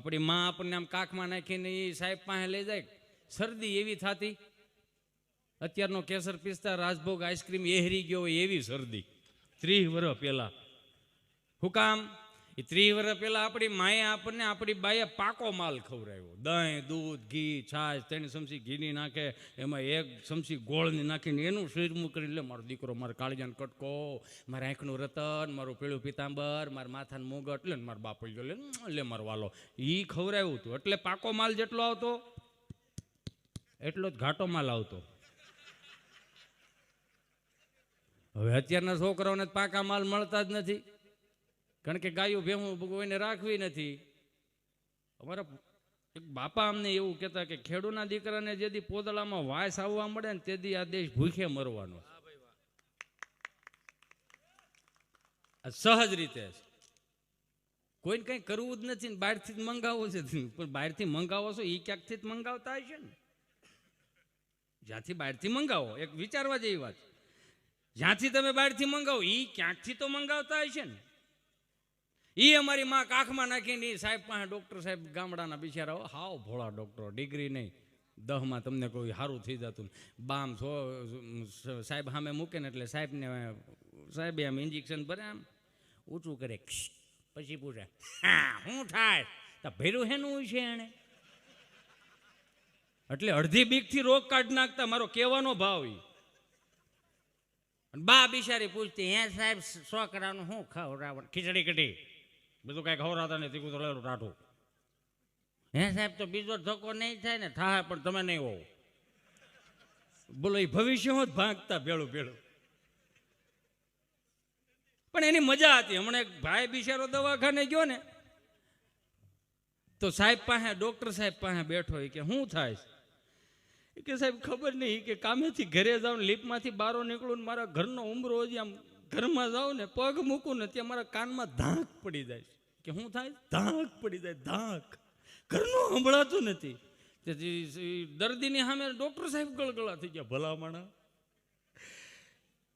આપણી માં આપણને આમ કાખમાં નાખીને એ સાહેબ પાસે લઈ જાય. શરદી એવી થતી. અત્યારનો કેસર પિસ્તા, રાજભોગ આઈસ્ક્રીમ એહરી ગયો હોય એવી શરદી. ત્રીસ વર્ષ પહેલા. હું કામ એ ત્રીસ વર્ષ પહેલાં આપણી માએ આપણને આપણી બાઈએ પાકો માલ ખવડાવ્યો. દહીં, દૂધ, ઘી, છાશ, તેની ચમચી ઘીની નાખે, એમાં એક ચમચી ગોળની નાખીને એનું શરીરમું કરી લે, મારો દીકરો, મારો કાળજાનો કટકો, મારા આંખનું રતન, મારું પેલું પિતાંબર, મારા માથાનું મુગટ, લે, ને મારા જો લે લે, મારો વાલો. એ ખવડાવ્યું હતું, એટલે પાકો માલ જેટલો આવતો, એટલો જ ઘાટો માલ આવતો. હવે અત્યારના છોકરાઓને પાકા માલ મળતા જ નથી. કારણ કે ગાયું ભેહું કોઈને રાખવી નથી. અમારા એક બાપા અમને એવું કહેતા કે ખેડૂના દીકરાને જેથી પોદળામાં વાસ આવવા મળે ને તેથી આ દેશ ભૂખે મરવાનો સહજ રીતે કોઈને કંઈ કરવું જ નથી બહારથી જ મંગાવવું છે. પણ બહારથી મંગાવો છો એ ક્યાંકથી જ મંગાવતા હશે ને? જ્યાંથી બહારથી મંગાવો, એક વિચારવા જેવી વાત જ્યાંથી તમે બહારથી મંગાવો એ ક્યાંકથી તો મંગાવતા હશે ને? એ અમારી માં કાખમાં નાખીને એ સાહેબ પાસે ડૉક્ટર સાહેબ ગામડાના બિચારા હાવ ભોળા ડૉક્ટરો, ડિગ્રી નહીં. દહમાં તમને કોઈ સારું થઈ જતું. બામ છો સાહેબ સામે મૂકે ને એટલે સાહેબને, સાહેબે આમ ઇન્જેક્શન ભરે આમ. ઊંચું કરે પછી પૂછે, હા શું થાય? તો ભેરું હેનું છે એણે. એટલે અડધી બીકથી રોગ કાઢી નાખતા મારો કહેવાનો ભાવ એ બા બિચારી પૂછતી, હે સાહેબ છોકરાનું શું ખવડાવવાનું ખીચડી કઢી? બધું કાંઈ ખવડાવતા નથી તીખું તો લેલું ટાઢું. હે સાહેબ, તો બીજો ધક્કો નહીં થાય ને? થાય પણ તમે નહીં હોવ. બોલો એ ભવિષ્યમાં જ ભાગતા ભેળું ભેળું. પણ એની મજા હતી. હમણાં એક ભાઈ બિચારો દવાખાને ગયો ને, તો સાહેબ પાસે, ડૉક્ટર સાહેબ પાસે બેઠો હોય કે શું થાય કે, સાહેબ, ખબર નહીં. કે, કામેથી ઘરે જાઉં લીપમાંથી બારો નીકળું ને મારા ઘરનો ઉમરો હજી આમ ઘરમાં જાઉં ને પગ મૂકું ને ત્યાં મારા કાનમાં ધાક પડી જાય. કે શું થાય? ધાક પડી જાય, ધાક. ઘરનું સંભળાતું નથી. તેથી દર્દીની સામે ડૉક્ટર સાહેબ ગળગળા થઈ ગયા, ભલા માણા.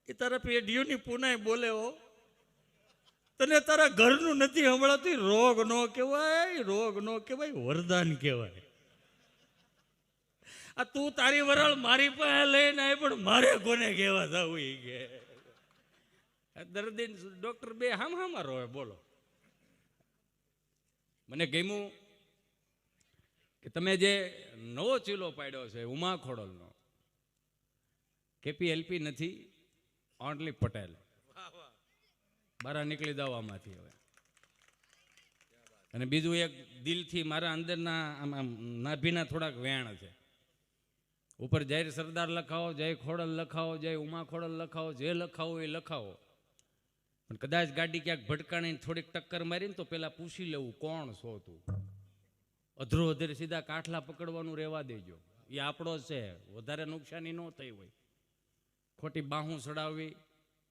એ તારા પેઢીઓની પુનાય બોલે હો. તને તારા ઘરનું નથી સંભળાતું રોગ નો કહેવાય, રોગ નો કહેવાય, વરદાન કહેવાય. આ તું તારી વરાળ મારી પાસે લઈને પણ મારે કોને કહેવા ઈ કે? દર્દી ડોક્ટર બે હામ હામાં રોવે બોલો. મને ગમ્યું કે તમે જે નવો ચીલો પાડ્યો છે ઉમા ખોડલનો કેપીએલપી નથી ઓનલી પટેલ. બહાર નીકળી આમાંથી હવે. અને બીજું એક દિલથી મારા અંદરના આમ નાભીના થોડાક વેણ છે. ઉપર જય સરદાર લખાવો જય ખોડલ લખાવો જય ઉમા ખોડલ લખાવો જે લખાવો એ લખાવો. પણ કદાચ ગાડી ક્યાંક ભટકાણીને થોડીક ટક્કર મારીને તો પેલા પૂછી લેવું કોણ છો તું? અધરો અધર સીધા કાઠલા પકડવાનું રહેવા દેજો. એ આપણો છે. વધારે નુકસાની ન થઈ હોય. ખોટી બાહું ચડાવવી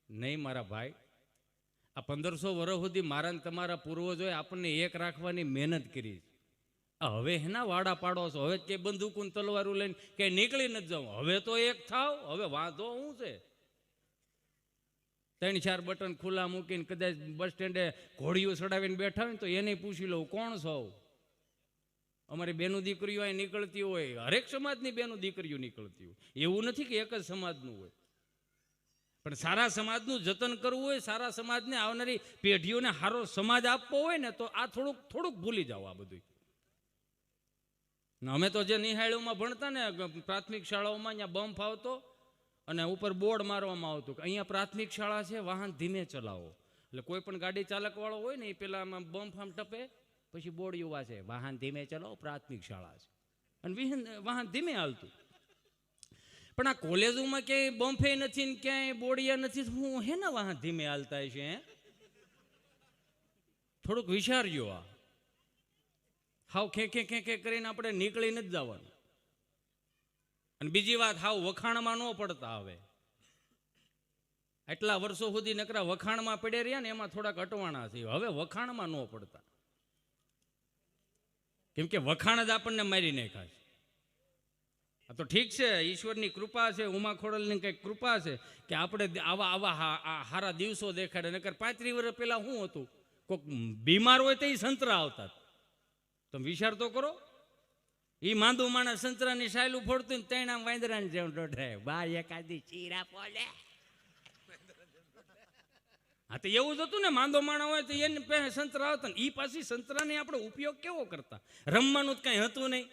નહીં મારા ભાઈ. આ પંદરસો વર્ષ સુધી મારા તમારા પૂર્વજોએ આપણને એક રાખવાની મહેનત કરી છે. હવે હેના વાડા પાડો છો? હવે કે બંદૂકું તલવારું લઈને કે નીકળી નથી જાઉં હવે તો એક થાવ, હવે વાંધો શું છે? ત્રણ ચાર બટન ખુલ્લા મૂકીને કદાચ બસ સ્ટેન્ડે ઘોડીઓ ચડાવીને બેઠા હોય તો એને પૂછી લઉં, કોણ છો? અમારી બેનું દીકરીઓ અહીં નીકળતી હોય. હરેક સમાજની બેનું દીકરીઓ નીકળતી હોય. એવું નથી કે એક જ સમાજનું હોય. પણ સારા સમાજનું જતન કરવું હોય, સારા સમાજને આવનારી પેઢીઓને સારો સમાજ આપવો હોય ને તો આ થોડુંક થોડુંક ભૂલી જાઓ આ બધું અમે તો જે નિહાળીઓમાં ભણતા ને, પ્રાથમિક શાળાઓમાં અહીંયા બમ્પ આવતો અને ઉપર બોર્ડ મારવામાં આવતું કે અહીંયા પ્રાથમિક શાળા છે, વાહન ધીમે ચલાવો. એટલે કોઈ પણ ગાડી ચાલકવાળો હોય ને એ પેલા આમાં બમ્પ આમ ટપે, પછી બોર્ડ યુવા છે, વાહન ધીમે ચલાવો, પ્રાથમિક શાળા છે. અને વિહન, વાહન ધીમે હાલતું. પણ આ કોલેજોમાં ક્યાંય બમ્ફે નથી ને ક્યાંય બોડિયા નથી હું હે ને વાહન ધીમે હાલતા છે થોડુંક વિચારજો આ. હાવ ખે ખે ખે ખે કરીને આપણે નીકળી નથી જવાનું. અને બીજી વાત, હાવ વખાણમાં ન પડતા હવે. એટલા વર્ષો સુધી નકરા વખાણમાં પડે રહ્યા ને, એમાં થોડાક અટવાણા છે હવે વખાણમાં ન પડતા. કેમ કે વખાણ જ આપણને મારી નાખાશે આ તો ઠીક છે, ઈશ્વરની કૃપા છે ઉમા ખોડલની કંઈક કૃપા છે કે આપણે આવા આવા હારા દિવસો દેખાડે. નકર પાંત્રી વર્ષ પહેલાં શું હતું. કોઈક બીમાર હોય તો એ સંતરા આવતા. તમે વિચાર તો કરો. ઈ માંદુ માણસ સંતરાની સાયલું ફોડતું ને તેના વાંદરાની જેમ દોઢાય બા, એકાદી ચીરા પોલે હા, તો એવું જ હતું ને, માંદો માણા હોય તો એને પહે સંતરા આવતા ને, ઈ પાછી સંતરાને આપણે ઉપયોગ કેવો કરતા? રમવાનું જ કાંઈ હતું નહીં.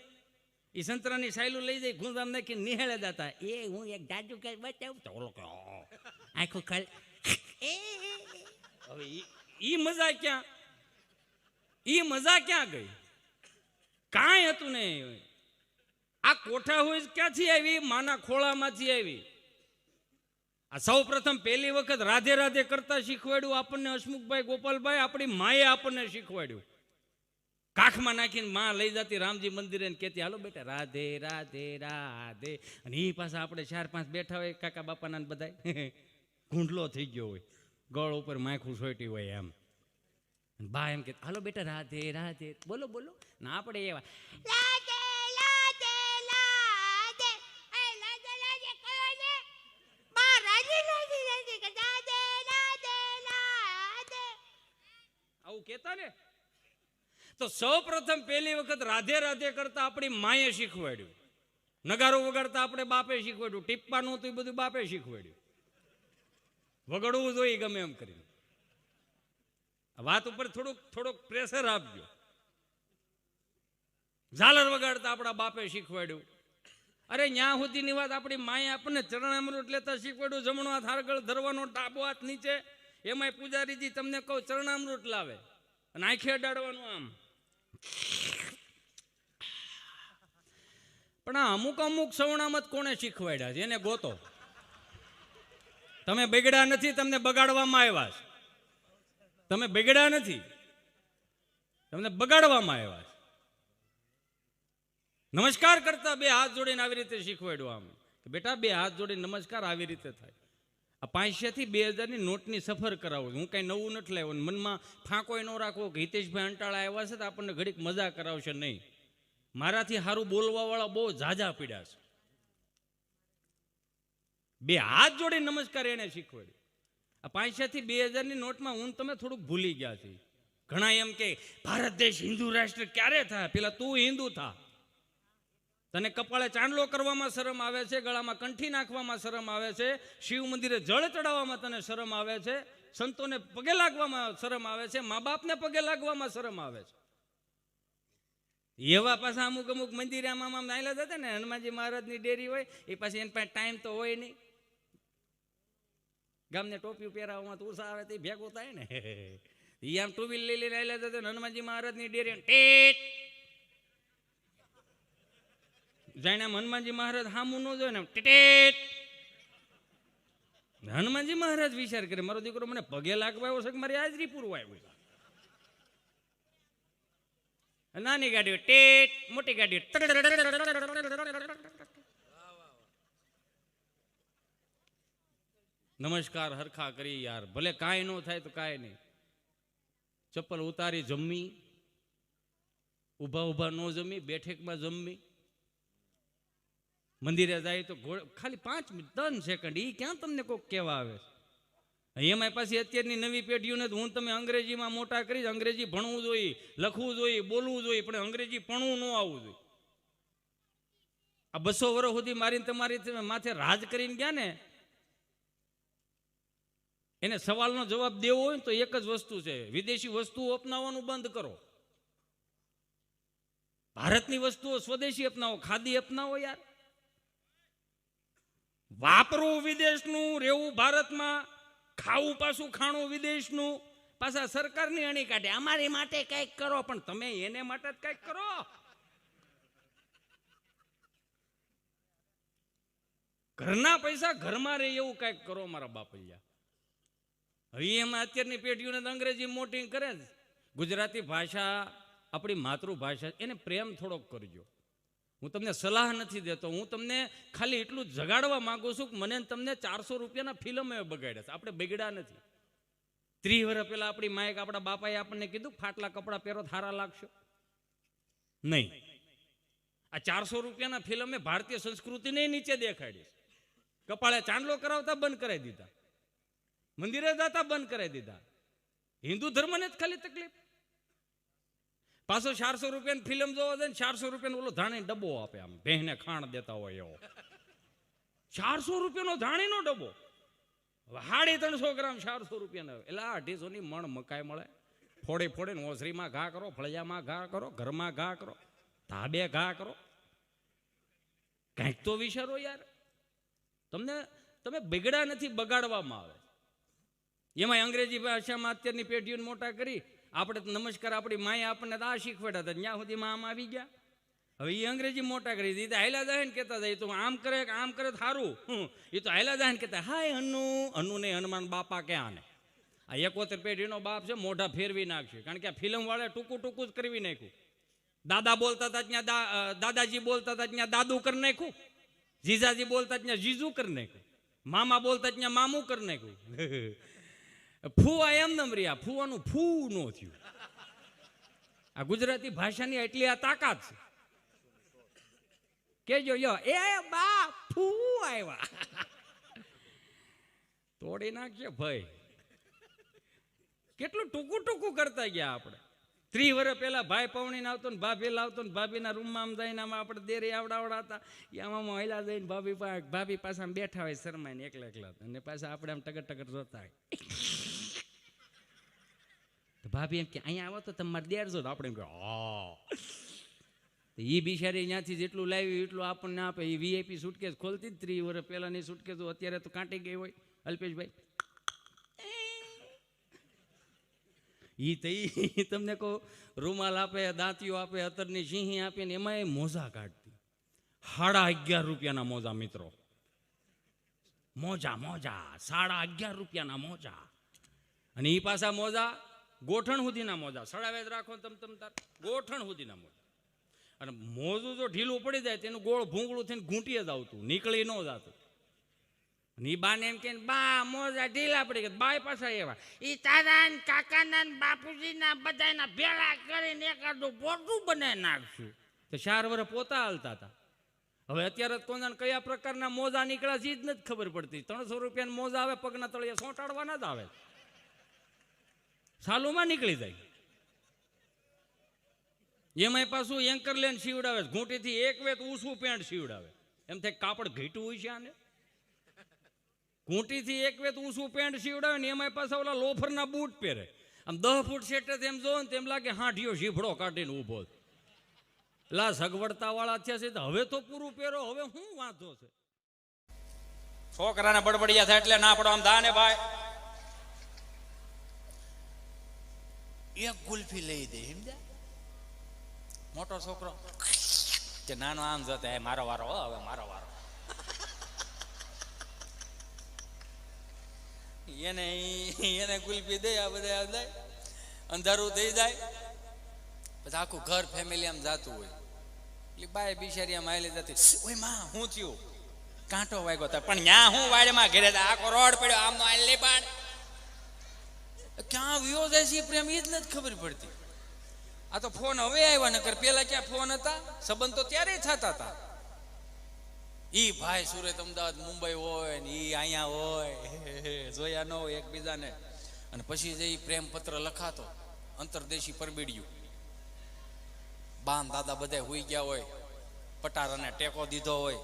એ સંતરાની સાયલું લઈ જઈ ગુંદામ નાખી નિહેળે દાતા. એ, હું એક જાજુ કે બચાવું તો ઓલો. આખું ખાલ એ હવે ઈ મજા ક્યાં? એ મજા ક્યાં ગઈ? કાંઈ હતું નહીં આ કોઠા હોય ક્યાંથી આવી? માના ખોળામાંથી આવી. આ સૌ પ્રથમ પહેલી વખત રાધે રાધે કરતા શીખવાડ્યું આપણને હસમુખભાઈ, ગોપાલભાઈ, આપણી માએ આપણને શીખવાડ્યું. કાખમાં નાખીને માં લઈ જતી રામજી મંદિરે કહેતી, હાલો બેટા, રાધે રાધે રાધે. અને એ પાછા આપણે ચાર પાંચ બેઠા હોય, કાકા બાપાના બધા ગુંડલો થઈ ગયો હોય. ગળ ઉપર માખું સોટી હોય એમ. બા એમ કે હાલો બેટા રાધે રાધે. બોલો બોલો. ના આપણે એવા. આવું કહેતા ને? તો સૌ પ્રથમ પહેલી વખત રાધે રાધે કરતા આપણી માએ શીખવાડ્યું. નગારો વગાડતા આપણે બાપે શીખવાડ્યું. ટીપ્પાનું હતું એ બધું બાપે શીખવાડ્યું. વગાડવું જોઈએ ગમે એમ કરીને. વાત ઉપર થોડુંક થોડુંક પ્રેશર આપજો. ઝાલર વગાડતા આપણા બાપે શીખવાડ્યું. અરે ન્યા સુધીની વાત આપણી માએ આપણને ચરણામૃત લેતા શીખવાડ્યું, જમણો હાથ હારગળ ધરવાનો ડાબો હાથ નીચે. એમાંય પૂજારીજી તમને કહું ચરણામૃત લાવે. અને આંખે અડાડવાનું આમ. પણ આ અમુક અમુક સવણામત કોણે શીખવાડ્યા છે? એને ગોતો. તમે બગડ્યા નથી, તમને બગાડવામાં આવ્યા છે. તમે બગડ્યા નથી. તમને બગાડવામાં આવ્યા છે. નમસ્કાર કરતા બે હાથ જોડીને આવી રીતે શીખવાડ્યું આમ. કે બેટા, બે હાથ જોડીને નમસ્કાર આવી રીતે થાય. આ પાંચસોથી બે હજારની નોટની સફર કરાવો. હું કાંઈ નવું નથી લાવ્યો મનમાં ફાંકોય ન રાખવો કે હિતેશભાઈ અંટાળા આવ્યા છે તો આપણને ઘડીક મજા કરાવશે નહીં. મારાથી સારું બોલવાવાળા બહુ ઝાઝા પીડ્યા છે. બે હાથ જોડી નમસ્કાર એને શીખવાડ્યું. આ પાંચસોથી બે હજારની નોટમાં હું તમે થોડુંક ભૂલી ગયા છે ઘણા એમ કે, ભારત દેશ હિન્દુ રાષ્ટ્ર ક્યારે થાય? પેલા તું હિન્દુ થા. તને કપાળે ચાંદલો કરવામાં શરમ આવે છે, ગળામાં કંઠી નાખવામાં શરમ આવે છે, શિવ મંદિરે જળ ચડાવવામાં તને શરમ આવે છે, સંતોને પગે લાગવામાં શરમ આવે છે, મા બાપને પગે લાગવામાં શરમ આવે છે. એવા પાછા અમુક અમુક મંદિરે આમ આમ નાયલા જતા ને, હનુમાનજી મહારાજની ડેરી હોય, એ પાછી એની પાસે ટાઈમ તો હોય નહીં. ગામને ટોપી પહેરાવવામાં તો ઉષા આવે તે ભેગો થાય ને. એ ટુ વ્હીલ લઈ લઈને આવેલા ને હનુમાનજી મહારાજની ડેરી ટેટ. જાણે હનુમાનજી મહારાજ હામું ન જોય ને ટેટેટ હનુમાનજી મહારાજ વિચાર કરે, મારો દીકરો મને પગે લાગવા આવ્યો છે કે મારી હાજરી પૂરવા આવ્યો નાની ગાડીઓ ટેટ, મોટી ગાડીઓ નમસ્કાર હરખા કરી યાર. ભલે કાંઈ ન થાય તો કાંઈ નહીં. ચપ્પલ ઉતારી જમવી ઊભા ઊભા ન જમી, બેઠકમાં જમવી મંદિરે જાય તો ખાલી પાંચ મિનિટ, ત્રણ સેકન્ડ એ ક્યાં તમને કોઈક કહેવા આવે છે? એમાં પાછી અત્યારની નવી પેઢીઓને તો હું તમે અંગ્રેજીમાં મોટા કરીશ, અંગ્રેજી ભણવું જોઈએ, લખવું જોઈએ, બોલવું જોઈએ, પણ અંગ્રેજી ભણવું ન આવવું જોઈએ. આ બસો વર્ષ સુધી મારીને તમારી તમે માથે રાજ કરીને ગયા ને એને સવાલનો જવાબ દેવો હોય તો એક જ વસ્તુ છે. વિદેશી વસ્તુઓ અપનાવવાનું બંધ કરો. ભારતની વસ્તુઓ સ્વદેશી અપનાવો, ખાદી અપનાવો યાર. વાપરવું વિદેશનું, રહેવું ભારતમાં, ખાવું પાછું ખાણું વિદેશનું, પાછા સરકારની અણી કાઢે. અમારી માટે કંઈક કરો, પણ તમે એને માટે જ કંઈક કરો. ઘરના પૈસા ઘરમાં રહે એવું કંઈક કરો, મારા બાપૈયા. હવે એમાં અત્યારની પેઢીઓને તો અંગ્રેજી મોટી કરે જ. ગુજરાતી ભાષા, આપણી માતૃભાષા, એને પ્રેમ થોડોક કરજો. હું તમને સલાહ નથી દેતો. હું તમને ખાલી એટલું જગાડવા માંગુ છું કે મને તમને ચારસો રૂપિયાના ફિલ્મ એ બગાડ્યા છે. આપણે બગડ્યા નથી. ત્રીસ વર્ષ પહેલા આપણી માયક આપણા બાપાએ આપણને કીધું, ફાટલા કપડાં પહેરો, થારા લાગશો. નહીં. આ ચારસો રૂપિયાના ફિલ્મે ભારતીય સંસ્કૃતિને નીચે દેખાડી કપાળે ચાંદલો કરાવતા બંધ કરાવી દીધા. મંદિરે દાતા બંધ કરાવી દીધા. હિન્દુ ધર્મને જ ખાલી તકલીફ. પાછો ચારસો રૂપિયાની ફિલ્મ જોવા જાય ચારસો રૂપિયાનો ઓલો ધાણી ડબ્બો આપે આમ ભેંને ખાણ દેતા હોય એવો. ચારસો રૂપિયાનો ધાણીનો ડબ્બો. હવે સાડી ત્રણસો ગ્રામ ચારસો રૂપિયાનો. એટલે અઢીસો અઢીસોની મણ મકાઈ મળે. ફોડે ફોડે ને ઓસરીમાં ઘા કરો, ફળિયામાં ઘા કરો, ઘરમાં ઘા કરો, ધાબે ઘા કરો. કંઈક તો વિચારો યાર. તમને, તમે બગડ્યા નથી બગાડવામાં આવે. એમાં અંગ્રેજી ભાષામાં અત્યારની પેઢીઓને મોટા કરી, આપણે તો નમસ્કાર, આપણી માએ આપણને તો આ શીખવાડ્યા હતા, ત્યાં સુધી આમ આવી ગયા. હવે એ અંગ્રેજી મોટા કરી દીધી. હાયલા જાય ને કહેતા જાય તો આમ કરે આમ કરે સારું. એ તો હાયલા જાય કહેતા, હાય હનુ હનુ ને હનુમાન બાપા ક્યાં ને? આ એકોતેર પેઢીનો બાપ છે, મોઢા ફેરવી નાખશે. કારણ કે આ ફિલ્મ વાળા ટૂંકું ટૂંકું જ કરવી નાખ્યું. દાદા બોલતા હતા ત્યાં દાદાજી બોલતા હતા ત્યાં દાદુ કરી નાખ્યું. જીજાજી બોલતા ત્યાં જીજુ કરી નાખ્યું. મામા બોલતા ત્યાં મામું કરી નાખ્યું. ફૂવા એમ નમ રહ્યા. ફૂવાનું ફૂ નો થયું. આ ગુજરાતી ભાષાની એટલી આ તાકાત છે. કેજો યો એ બા ફૂ આવ્યા તોડી નાખશે ભાઈ. કેટલું ટૂંકું ટૂંકું કરતા ગયા આપણે. ત્રીસ વર્ષ પહેલાં ભાઈ પવણીને આવતો ને ભાભી લાવતો ને ભાભીના રૂમમાં આમ જઈને આમાં આપણે દેરી આવડાવડા હતા એ આમાં હૈલા જઈને ભાભી ભાભી પાસે આમ બેઠા હોય શરમાઈને એકલા એકલા. અને પાછા આપણે આમ ટગર ટગર જોતા હોય. ભાભી એમ કે, અહીંયા આવો તો તમારે દેર જો. આપણે એમ કે, હા. એ બિચારી ત્યાંથી જેટલું લાવ્યું એટલું આપણને આપે. એ વીઆઈપી સુટકેસ ખોલતી જ ત્રીસ વર્ષ પહેલાંની સુટકેસ અત્યારે તો કાંટી ગઈ હોય. અલ્પેશભાઈ ઈ તો તમને કહો, રૂમાલ આપે, દાંતીઓ આપે, અતરની સિંહી આપે ને એમાં એ મોજા કાઢતી. સાડા અગિયાર રૂપિયાના મોજા, મિત્રો. મોજા મોજા. સાડા અગિયાર રૂપિયાના મોજા. અને એ પાછા મોજા ગોઠણ સુધીના મોજા. સડાવે રાખો તમ તમ તાર. ગોઠણ સુધીના મોજા. અને મોજું જો ઢીલું પડી જાય, તેનું ગોળ ભૂંગળું થઈને ઘૂંટીએ જ આવતું. નીકળી ન જાતું. ઈ બાને એમ કે બા, મોજા ઢીલા પડી ગયા, બાય પાછા એવા. એ તારા ને કાકાના ને બાપુજીના બધાના ભેળા કરીને એકાદું પોટું બનાવી નાખશું. તો ચાર વર્ષ પોતા હાલતા હતા. હવે અત્યારે કોના કયા પ્રકારના મોજા નીકળ્યા છે જ નથી ખબર પડતી. ત્રણસો રૂપિયાના મોજા આવે, પગના તળિયે સોંટાડવાના જ આવે. સાલુમાં નીકળી જાય. એમાંય પાછું એન્કર લેન સીવડાવે ઘૂંટીથી એક વેત ઊંચું પેન્ટ સીવડાવે એમ થાય કાપડ ઘીટું હોય છે આને? ઘૂંટીથી એક વેત ઊંચું પેન્ટ સીવડાવે ને એમાંય પાછા ઓલા લોફરના બૂટ પહેરે. આમ દહ ફૂટ સેટે તેમ જોવો ને તેમ લાગે હાંઠીઓ શીફડો કાઢીને ઊભો લા સગવડતા વાળા થયા છે તો હવે તો પૂરું પહેરો, હવે શું વાંધો છે? છોકરાને બડબડિયા થાય એટલે ના પડો આમ દાને ભાઈ. એક ગુલ્ફી લઈ દે, સમજ્યા? મોટો છોકરો. કે નાનો આમ જતો મારો વારો હવે મારો વારો. એને એને ગુલ્ફી દે, આ બધા દે અંધારું થઈ જાય. પછી આખું ઘર ફેમિલી આમ જાતું હોય. એટલે બાય બિચારી આમ આયલી જતી. ઓયમાં, હું થયું? કાંટો વાગ્યો તા. પણ ન્યા હું વાડમાં ઘેરે આખો રોડ પડ્યો આમ આયલી પણ ક્યાં વિયો જાય છે પ્રેમ? એ જ નથી ખબર પડતી. આ તો ફોન હવે આવ્યા, નકર પેલા ક્યાં ફોન હતા? સંબંધ તો ત્યારે થતા હતા. ઈ ભાઈ સુરત, અમદાવાદ, મુંબઈ હોય ને ઈ અહીંયા હોય. જોયા ન હોય એકબીજાને. અને પછી જે પ્રેમ પત્ર લખાતો, અંતરદેશી પરબીડ્યું. બામ દાદા બધા હુઈ ગયા હોય, પટારાને ટેકો દીધો હોય,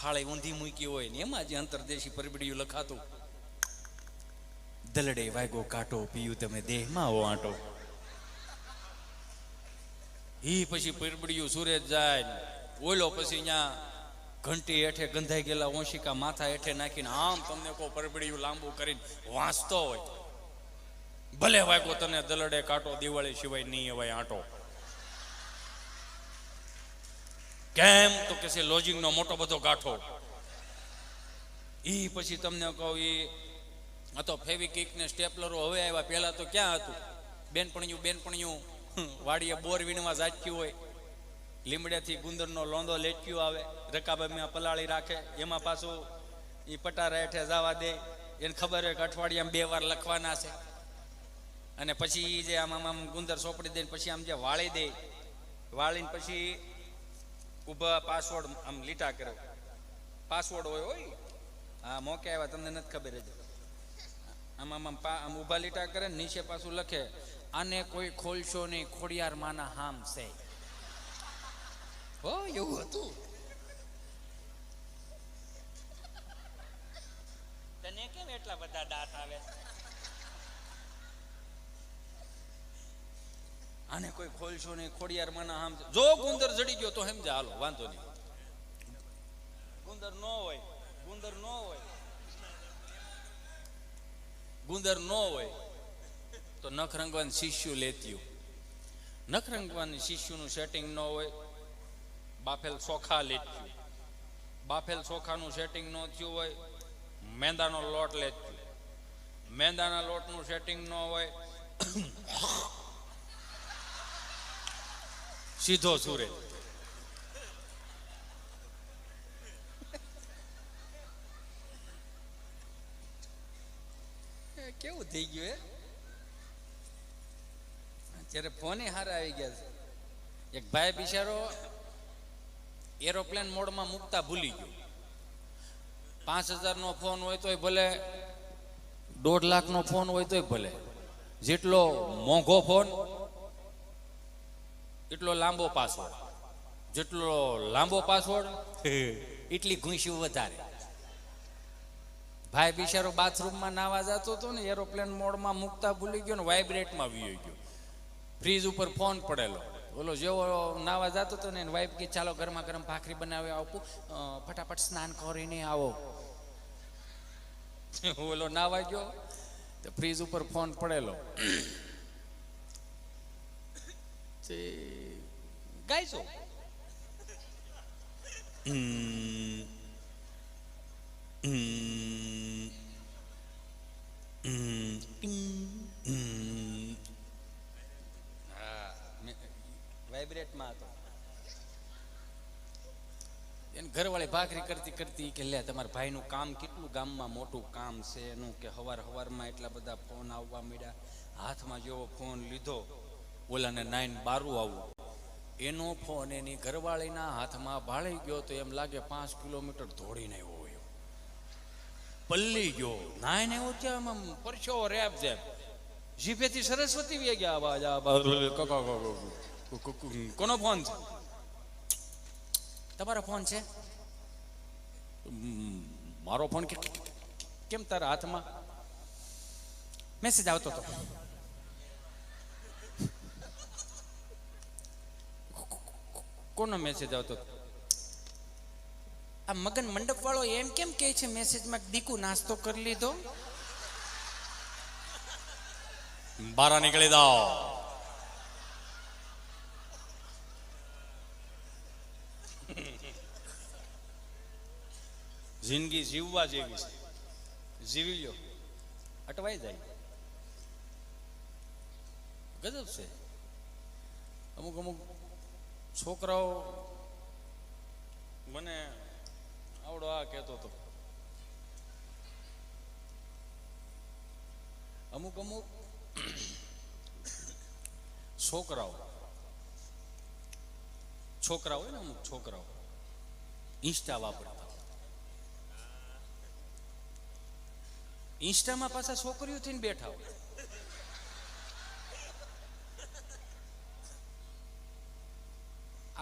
થાળી ઊંધી મૂકી હોય ને એમાં જે અંતરદેશી પરબીડિયું લખાતું. દલડે વાગો કાટો, પીયું તમે દેહમાં હો આંટો. ઈ પછી પરબીડ્યું સુરત જાય ઓલો પછી ત્યાં ઘંટી હેઠે ગંધાઈ ગયેલા ઓશિકા માથા હેઠે નાખીને આમ તમને કહો પરબડિયું લાંબુ કરીને વાંચતો હોય. ભલે વાગો તને દલડે કાંટો દિવાળી સિવાય નહીં અવાય આંટો. કેમ તો કે છે લોજિંગનો મોટો બધો ગાંઠો. ઈ પછી તમને કહું ઈ, આ તો ફેવિકિક ને સ્ટેપલરો હવે આવ્યા, પહેલા તો ક્યાં હતું? બેનપણિયું બેનપણિયું વાડીએ બોર વીણવા જાચક્યું હોય. લીમડેથી ગુંદરનો લોંદો લેટક્યો આવે રકાબમાં પલાળી રાખે, એમાં પાછું એ પટારા હેઠે જવા દે. એને ખબર હોય કે અઠવાડિયામાં બે વાર લખવાના છે. અને પછી એ જે આમ આમ ગુંદર સોંપડી દે પછી આમ જે વાળી દે, વાળીને પછી ઊભા પાસવર્ડ આમ લીટા કરે. પાસવર્ડ હોય હોય. હા, મોકે આવ્યા, તમને નથી ખબર જ આમ આમ આમ આમ ઊભા લીટા કરે નીચે પાછું લખે, આને કોઈ ખોલશો નહીં, ખોડિયાર માના હામ છે. હો એવું હતું? તને કેમ એટલા બધા દાંત આવે? આને કોઈ ખોલશો નહીં ખોડિયાર માના આમ જો ગુંદર જડી ગયો તો સમજા હાલો વાંધો નહીં. ગુંદર નો હોય ગુંદર નો હોય. ગુંદર નો હોય તો નખરંગવાન શિષ્યુ લેત્યું નખરંગવાન શિષ્યુનું સેટિંગ ન હોય બાફેલ ચોખા લેત્યું બાફેલ ચોખાનું સેટિંગ ન થયું હોય, મેંદાનો લોટ લેત્યું મેંદાના લોટનું સેટિંગ ન હોય, સીધો સુરે. કેવું થઈ ગયું એ? અત્યારે ફોને હારા આવી ગયા છે. એક ભાઈ બિચારો એરોપ્લેન મોડમાં મૂકતા ભૂલી ગયો. પાંચ હજારનો ફોન હોય તોય ભલે દોઢ લાખનો ફોન હોય તોય ભલે. જેટલો મોંઘો ફોન એટલો લાંબો પાસવર્ડ. જેટલો લાંબો પાસવર્ડ એટલી ઘૂંસ્યું વધારે. ભાઈ બિચારો બાથરૂમમાં નાવા જતો હતો ને એરોપ્લેન મોડમાં મૂકતા ભૂલી ગયો ને વાઇબ્રેટમાં વી ગયો. ફ્રીજ ઉપર ફોન પડેલો. ઓલો જેવો નાવા જતો હતો ને વાઈફ કે ચાલો ગરમા ગરમ ભાખરી બનાવી આપું. ફટાફટ સ્નાન કરીને આવો. ઓલો નાવા ગયો. તો ફ્રીજ ઉપર ફોન પડેલો. ગાઈશો હમ. હમ. હમ. હમ. હા મેં વાઇબ્રેટમાં હતો. એને ઘરવાળી ભાખરી કરતી કરતી કે, લે, તમારા ભાઈનું કામ કેટલું ગામમાં મોટું કામ છે? એનું કે, હવાર હવારમાં એટલા બધા ફોન આવવા મળ્યા હાથમાં જેવો ફોન લીધો, ઓલાને નાઈન બારું આવવું એનો ફોન એની ઘરવાળીના હાથમાં ભાળી ગયો તો એમ લાગે પાંચ કિલોમીટર દોડીને આવ્યો પલ્લી ગયો. નાઈને એવો ત્યાં આમ પરસો રેપ જેપ. જીભેથી સરસ્વતી વે ગયા. આવાજ આ કોનો ફોન છે? તમારો ફોન છે? મારો ફોન કે કેમ તારા હાથમાં? મેસેજ આવતો હતો. કોનો મેસેજ આવતો હતો? આ મગન મંડપ વાળો એમ કેમ કે છે મેસેજમાં દીકુ નાસ્તો કરી લીધો? બારા નીકળી જાઓ. જિંદગી જીવવા જેવી છે. જીવી લો અટવાઈ જાય. ગજબ છે. અમુક અમુક છોકરાઓ મને આવડો આ કહેતો હતો. અમુક અમુક છોકરાઓ છોકરા હોય ને અમુક છોકરાઓ ઇન્સ્ટા વાપરતા. ઇન્સ્ટામાં પાછા છોકરીઓ થઈને બેઠા હોય.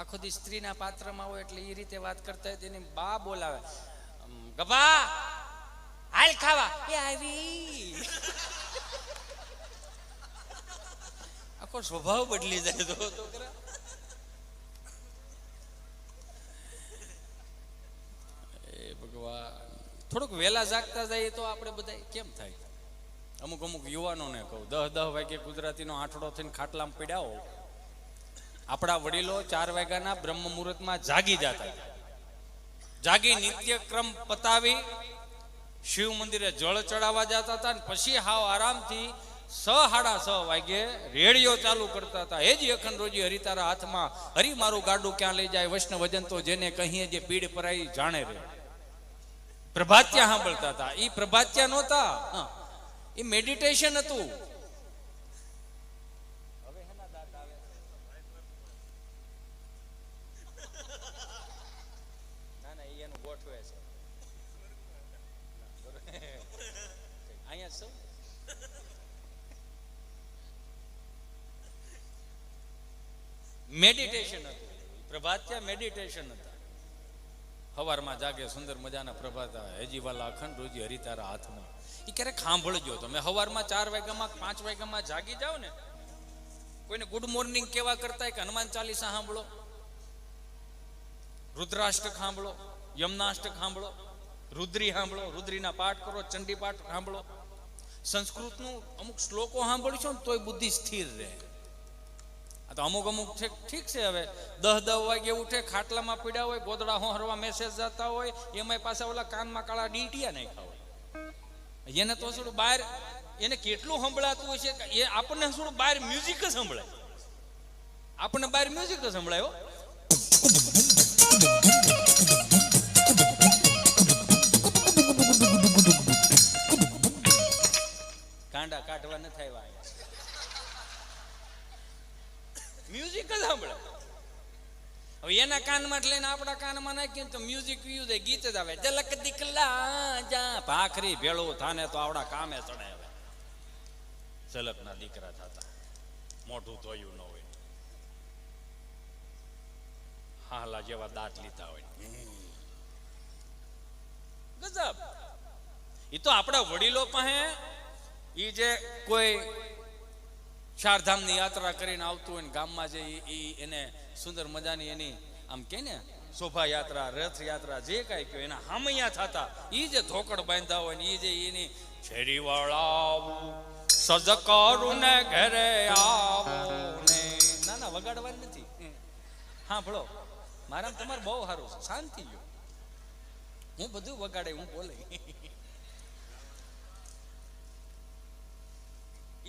આખો દી સ્ત્રીના પાત્રમાં હોય એટલે એ રીતે વાત કરતા હોય તેની બા બોલાવે ગભા, હાલ ખાવા. એ આવી. આખો સ્વભાવ બદલી જાય તો તો ખરા. એ ભગવાન થોડુંક વહેલા જાગતા જઈએ તો આપણે બધા કેમ થાય? અમુક અમુક યુવાનોને કહું, દહ દહ વાગે ગુજરાતીનો આઠડો થઈને ખાટલામાં પડ્યા આપણા વડીલો ચાર વાગ્યાના બ્રહ્મ મુહૂર્તમાં જાગી જતા. જાગી નિત્યક્રમ પતાવી શિવ મંદિરે જળ ચડાવવા જતા હતા પછી હાવ આરામથી સ હાડા સ વાગે રેડિયો ચાલુ કરતા હતા. એ જ અખંડ રોજી હરિતારા હાથમાં, હરી મારું ગાડું ક્યાં લઈ જાય? વૈષ્ણવ વજન તો જેને કહીએ જે પીડ પરાઈ જાણે રે. પ્રભાત્યા સાંભળતા હતા. એ પ્રભાત્યા નહોતા. હા. એ મેડિટેશન હતું. ના ના, ઈ એનું ગોઠવે છે. અહીંયા શું મેડિટેશન હતું. પ્રભાત ત્યાં મેડિટેશન હતા. સવારમાં જાગે, સુંદર મજાના પ્રભાત આવે. હેજીવાલા અખંડ રોજી હરિતારા હાથમાં. એ ક્યારેક સાંભળજો તમે. સવારમાં ચાર વાગ્યામાં પાંચ વાગ્યામાં જાગી જાઓ ને, કોઈને ગુડ મોર્નિંગ કેવા કરતા કે હનુમાન ચાલીસા સાંભળો રુદ્રાષ્ટક સાંભળો યમનાષ્ટક સાંભળો રુદ્રી સાંભળો રુદ્રીના પાઠ કરો, ચંડી પાઠ સાંભળો સંસ્કૃતનું અમુક શ્લોકો સાંભળશો ને તોય બુદ્ધિ સ્થિર રહે. તો અમુક અમુક છે, ઠીક છે હવે. દહ દહ વાગે ઉઠે, ખાટલામાં પીડા હોય, ગોદડા હોહરવા મેસેજ જતા હોય, એમાંય પાછા ઓલા કાનમાં કાળા ડીટીયા નાખ્યા હોય. એને તો શું બહાર એને કેટલું સંભળાતું હોય છે એ આપણને શું બહાર મ્યુઝિક જ સંભળાય. આપણને બહાર મ્યુઝિક જ સંભળાયો કાંડા કાઢવા ન થાય મ્યુઝિક જ સાંભળે. હવે એના કાનમાં લઈને આપણા કાનમાં નાખીએ તો મ્યુઝિક વ્યુઝ ગીત જ આવે. જલક દીકલા જા, ભાખરી ભેળું થાને તો આવડા કામે ચડે હવે. ઝલકના દીકરા થતા. મોઢું ધોયું ન હોય. હાલા જેવા દાંત લીધા હોય. ગજબ. એ તો આપણા વડીલો પાસે એ જે કોઈ ચારધામની યાત્રા કરીને આવતું હોય ને ગામમાં જે એ એને સુંદર મજાની એની આમ કે ને શોભાયાત્રા રથયાત્રા જે કાંઈ કયો એના હામૈયા થતા. એ જે ધોકડ બાંધ્યા હોય ને એ જે એની શેરીવાળા સજકરું ને ઘરે આવું ને. ના ના વગાડવાની નથી. હા ભળો. મારા તમારે બહુ સારું છે. શાંતિ ગયો હું બધું વગાડે હું બોલે.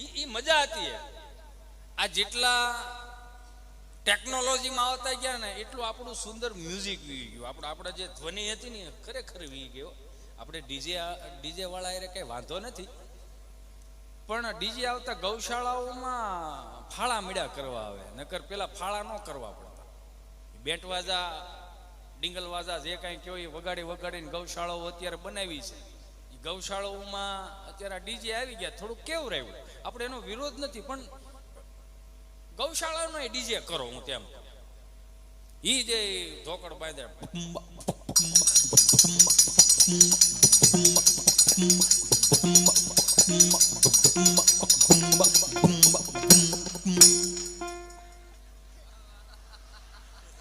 ઈ મજા હતી એ. આ જેટલા ટેકનોલોજીમાં આવતા ગયા ને, એટલું આપણું સુંદર મ્યુઝિક વી ગયું. આપણે આપણે જે ધ્વનિ હતી ને, એ ખરેખર વી ગયો. આપણે ડીજે ડીજે વાળા એ કઈ વાંધો નથી. પણ ડીજે આવતા ગૌશાળાઓમાં ફાળા મીડા કરવા આવે. નકર પેલા ફાળા ન કરવા પડતા. બેન્ટ વાજા ડિંગલ વાજા જે કાંઈ કહેવાય એ વગાડી વગાડીને ગૌશાળાઓ અત્યારે બનાવી છે. ગૌશાળાઓમાં અત્યારે આ ડીજે આવી ગયા, થોડુંક કેવું રહ્યું? આપણે એનો વિરોધ નથી, પણ ગૌશાળાનો ડીજે કરો હું તેમ. ઈ જે ધોકડ બાંધે.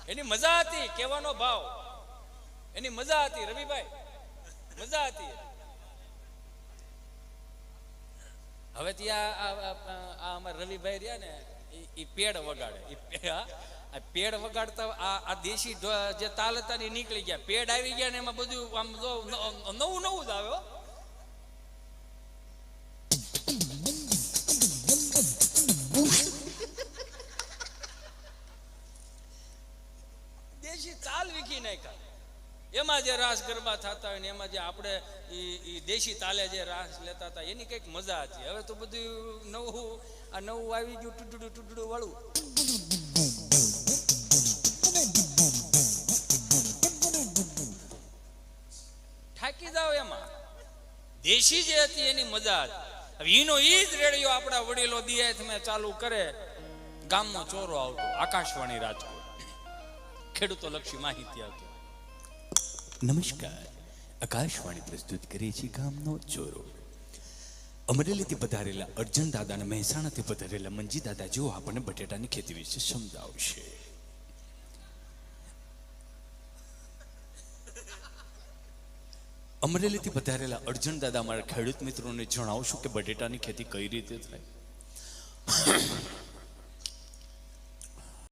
એની મજા હતી, કહેવાનો ભાવ. એની મજા હતી, રવિભાઈ. મજા હતી. હવે ત્યાં આ- રવિભાઈ રહ્યા ને, ઈ પેડ વગાડે. આ પેડ વગાડતા આ દેશી જે તાલ હતા નીકળી ગયા. પેડ આવી ગયા ને એમાં બધું આમ નવું નવું જ આવ્યો. દેશી તાલ વીખી નાખ્યા. એમાં જે રાસ ગરબા થતા હોય ને એમાં જે આપણે એ દેશી તાલે જે રાસ લેતા હતા, એની કંઈક મજા હતી. હવે તો બધું નવું, આ નવું આવી ગયું ટુટડું ટુટડું વાળું. થાકી જાવ એમાં. દેશી જે હતી એની મજા હતી. હવે ઈનો ઈ જ રેડિયો આપણા વડીલો દિયાથમાં ચાલુ કરે, ગામનો ચોરો આવતો, આકાશવાણી રાજકોટ. ખેડૂતો લક્ષી માહિતી આવતી નમસ્કાર. આકાશવાણી પ્રસ્તુત કરે છે ગામનો ચોરો. અમરેલીથી પધારેલા અર્જન દાદા મહેસાણાથી પધારેલા મંજી દાદા જેઓ આપણને બટેટાની ખેતી વિશે સમજાવશે. અમરેલીથી પધારેલા અર્જન દાદા, મારા ખેડૂત મિત્રોને જણાવશું કે બટેટાની ખેતી કઈ રીતે થાય?